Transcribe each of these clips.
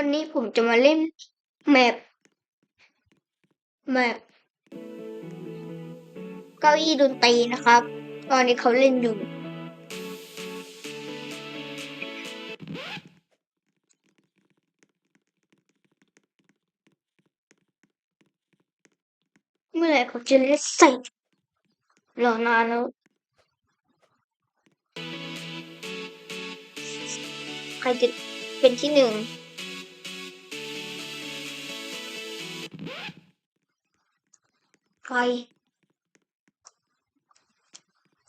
วันนี้ผมจะมาเล่นแมปแมปเก้าอี้ดนตรีนะครับ ตอนนี้เขาเล่นอยู่ เมื่อไหร่เขาจะเล่นเสร็จรอนานแล้วใครจะเป็นที่หนึ่ง ใคร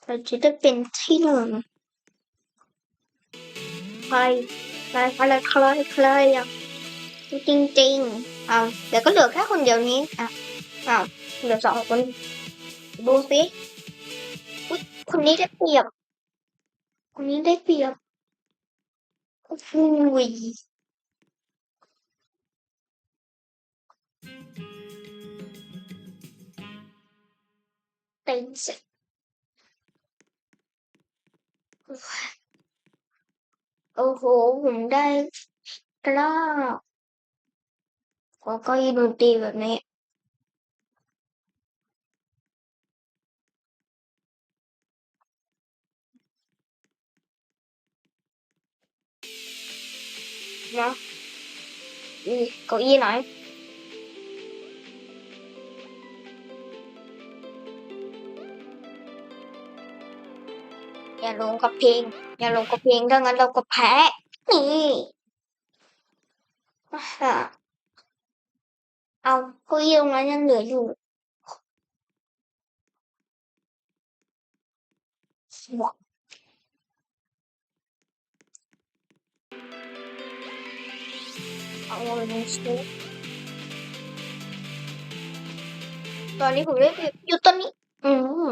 ใครจะได้เป็นที่หนึ่งใครใครใครใครใครอะจริงจริงๆเอาเดี๋ยวก็เหลือแค่คนเดียวนี้อะอ้าเหลือสองคนดูสิอุ๊ยคนนี้ได้เปรียบคนนี้ได้เปรียบโอ้ย เต็งเสร็จโอ้โหผมได้กล้ ลงกับเพลง อย่าลงกับเพลงถ้างั้นเราก็แพ้นี่เอาเก้าอี้ตรงนั้นยังเหลืออยู่ว้าเอาลงสิตอนนี้ผมเล่นอยู่ตอนนี้ อืม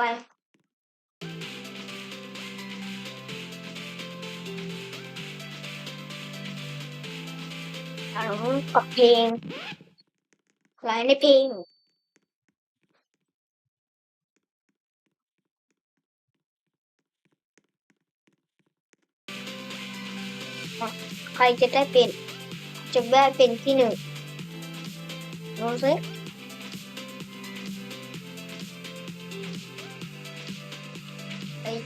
ไปเอากับเพลงไลน์ในเพลงใครจะได้เป็น จะได้เป็นที่หนึ่งดูสิ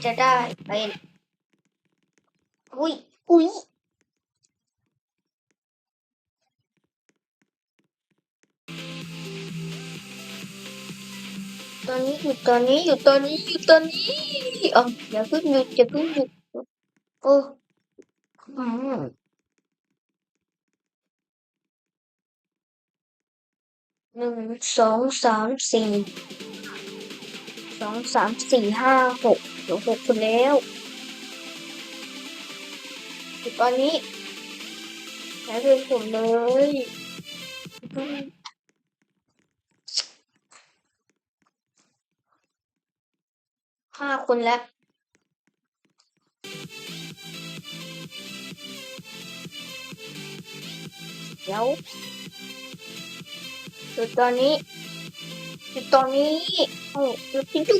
จะได้เป็นอุ้ยอุ้ยตอนนี้หยุดตอนนี้หยุดตอนนี้หยุดตอนนี้อ๋ออย่าเพิ่งหยุดอย่าเพิ่งหยุดโอ้หนึ่งสองสามสี่สองสามสี่ห้าหก เดี๋ยวหกคนแล้วหยุดตอนนี้อย่เพิ่งผมเลยห้าคนแล้วเดี๋ยวหยุดตอนนี้หยุดตอนนี้เอาหยุดที่ดู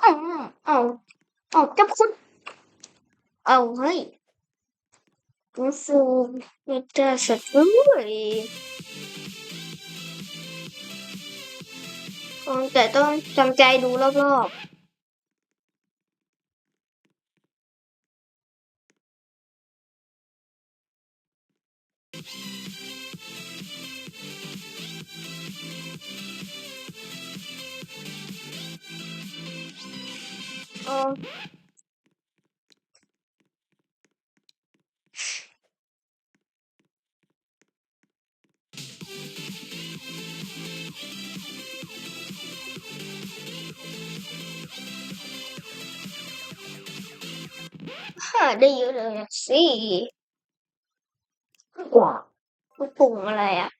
เอาเอาเอาจับคุณเอาเฮ้ยคุณฟูมีแต่สัตว์ด้วยคงแต่ต้องจำใจดูรอบๆ ได้เยอะเลยอะสิว้าวลูกโป่งอะไรอะ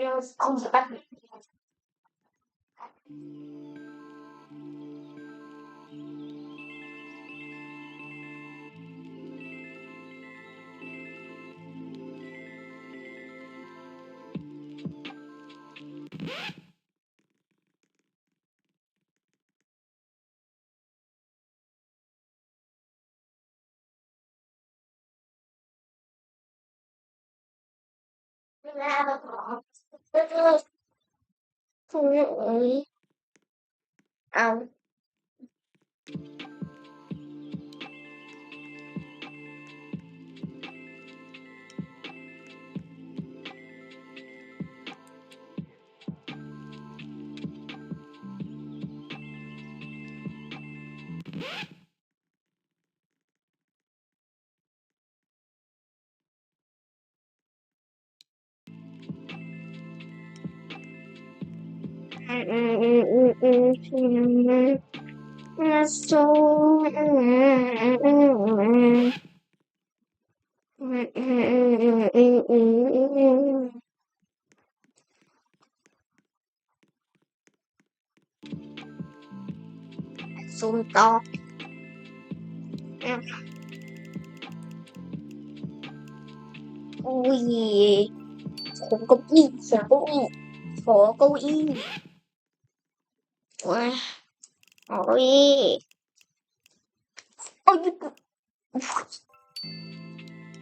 feels completely. Yeah, Currently out. xuống to. Ui không có gì sợ có gì có có gì これ。おい。あ、びっく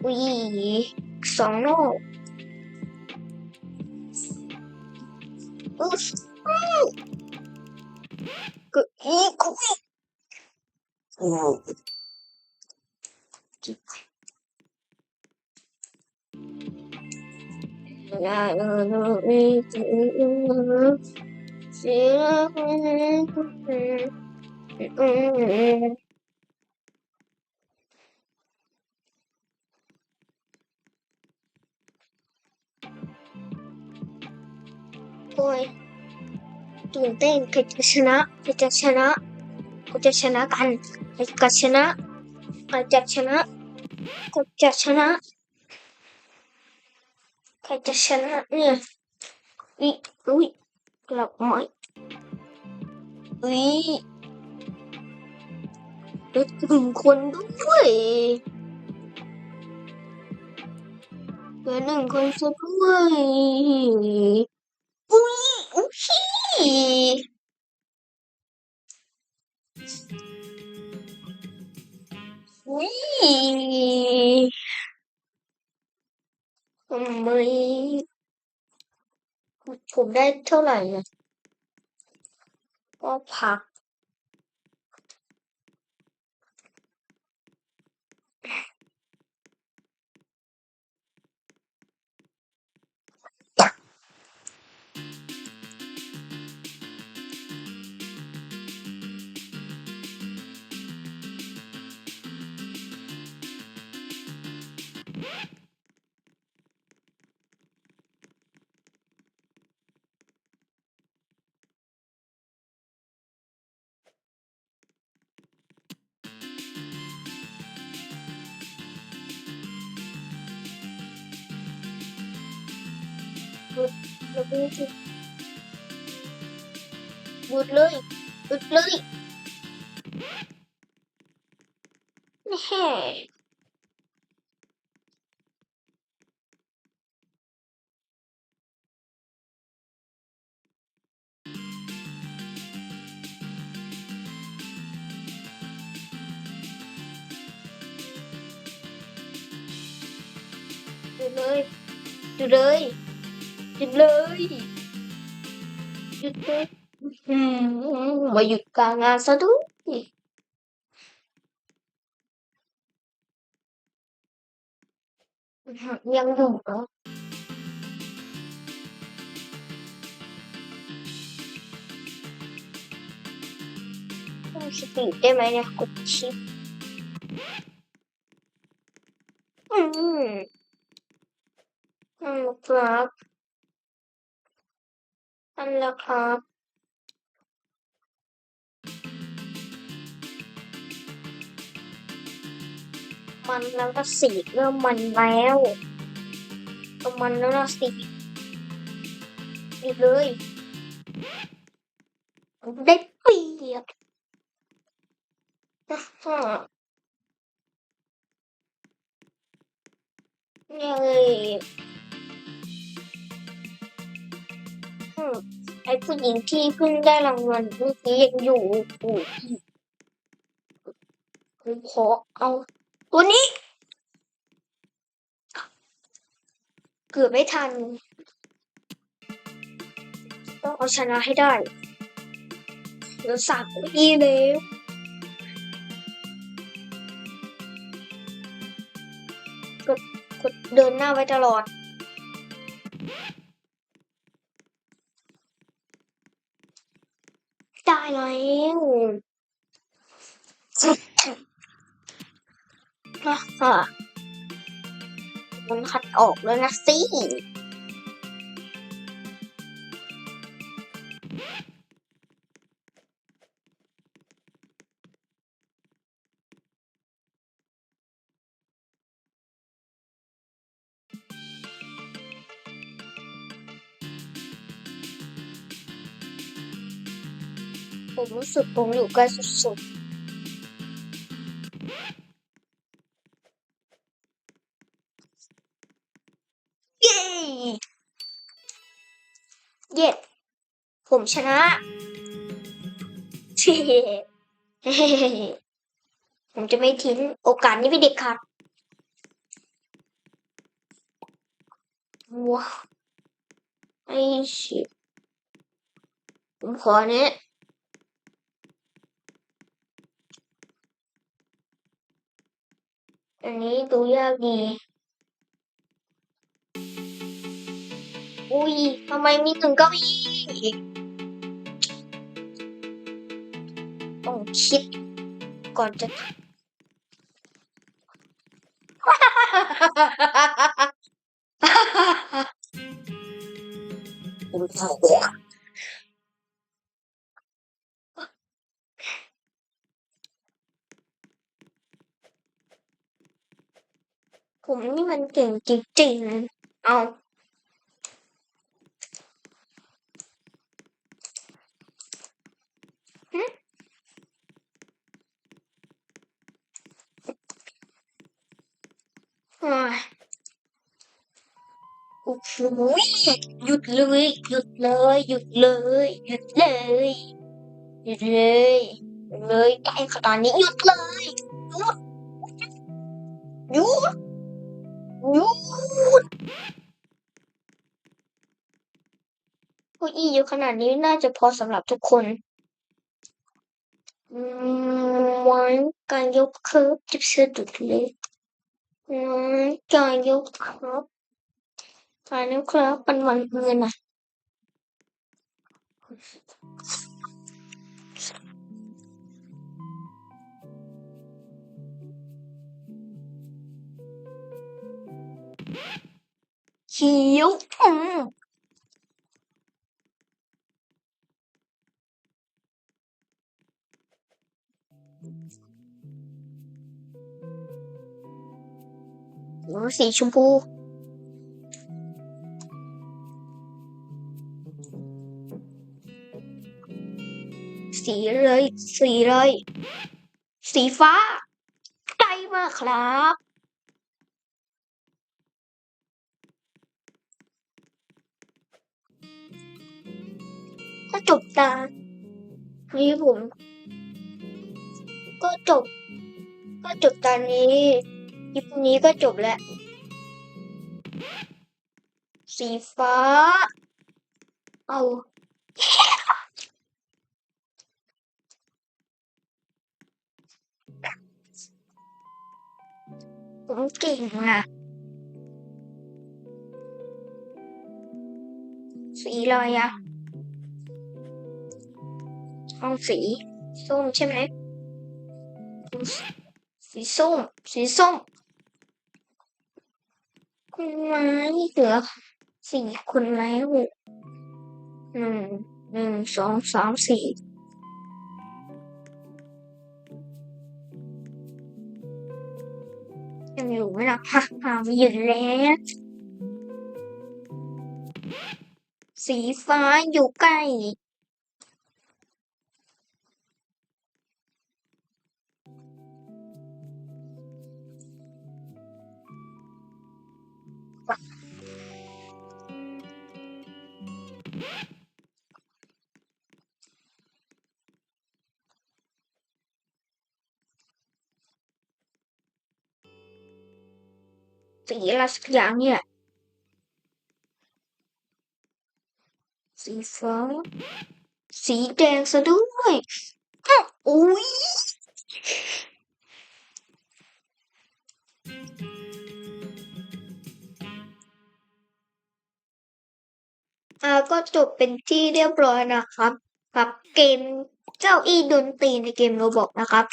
おい、草の。うっ、うん。く、い。い、こい。うん。なるほど、 ยตื่นเต้นใครจะชนะใครจะชนะก็จะชนะกันใครจะชนะใครจะชนะก็จะชนะใครจะชนะเนี่ยอุ้ยอุ้ย กลับมาอุ้ยเหลือหนึ่งคนด้วยเหลือหนึ่งคนซะด้วยอุ้ยอุ้ยอุ้ยทำไม ผมได้เท่าไหร่อะก็พัก Gudu. Vụt lưỡi, vụt lưỡi. Nè. Tụi ơi, tụi ơi. หยุดเลยหยุดเลยมาหยุดกลางงานซะด้วยยังอยู่เหรอสติได้ไหมเนี่ยกดชิปอืมนั่นแหละครับ นั่นแหละครับมันแล้วก็สีเริ่มมันแล้วก็มันแล้วนะสิหยุดเลยได้เปรียบอ่าฮะเย้อืม ไอ้ผู้หญิงที่เพิ่งได้รางวัลเมื่อกี้ยังอยู่อู่ผมขอเอาตัวนี้ เกือบไม่ทัน ต้องเอาชนะให้ได้เหลือสามปีแล้วกดกดเดินหน้าไว้ตลอด แล้วฮ่าฮ่ามันขัดออกแล้วนะสิ ผมรู้สึกผมอยู่ใกล้สุดๆเย้ เย้ผมชนะเฮผมจะไม่ทิ้งโอกาสนี้ไปเด็กขาดว้าไอ้ชิผมขอเนี้ย อันนี้ดูยากดี อุ้ยทำไมมีถึงเก้าอี้ต้องคิดก่อนจะ ผมนี่มันเก่งจริงๆ เอาหึโอ้ยโอ้โหหยุดเลย หยุดเลย หยุดเลย หยุดเลย หยุดเลยหยุดเลยใกล้ขนาดนี้หยุดเลยาอี้เยอะขนาดนี้น่าจะพอสำหรับทุกคนวันการยกเคิร์ฟจะสะดุดเลยอืมการยกเคิร์ฟการยกเคิร์ฟเป็นวันเงินนะเขียวอืม สีชมพู สีเลย สีเลย สีฟ้าใกล้มากครับก็จบตานี้ผม ก็จบ ก็จบตอนนี้ คลิปนี้ก็จบแล้ว สีฟ้า เอาผมเก่งอะสีอะไรอะเอาสี ส้มใช่ไหม สีส้ม สีส้ม คุณไม้เหลือสี่คนแล้วหนึ่งหนึ่งสองสามสี่ยังอยู่ไหมล่ะฮ่าฮ่าไม่หยุดแล้วสีฟ้าอยู่ใกล้ สีอะไรสักอย่างเนี่ย สีฟ้า สีแดงซะด้วยอุ้ยอาก็จบเป็นที่เรียบร้อยนะครับ กับเกมเจ้าอี้ดนตรีในเกมโรบอกนะครับ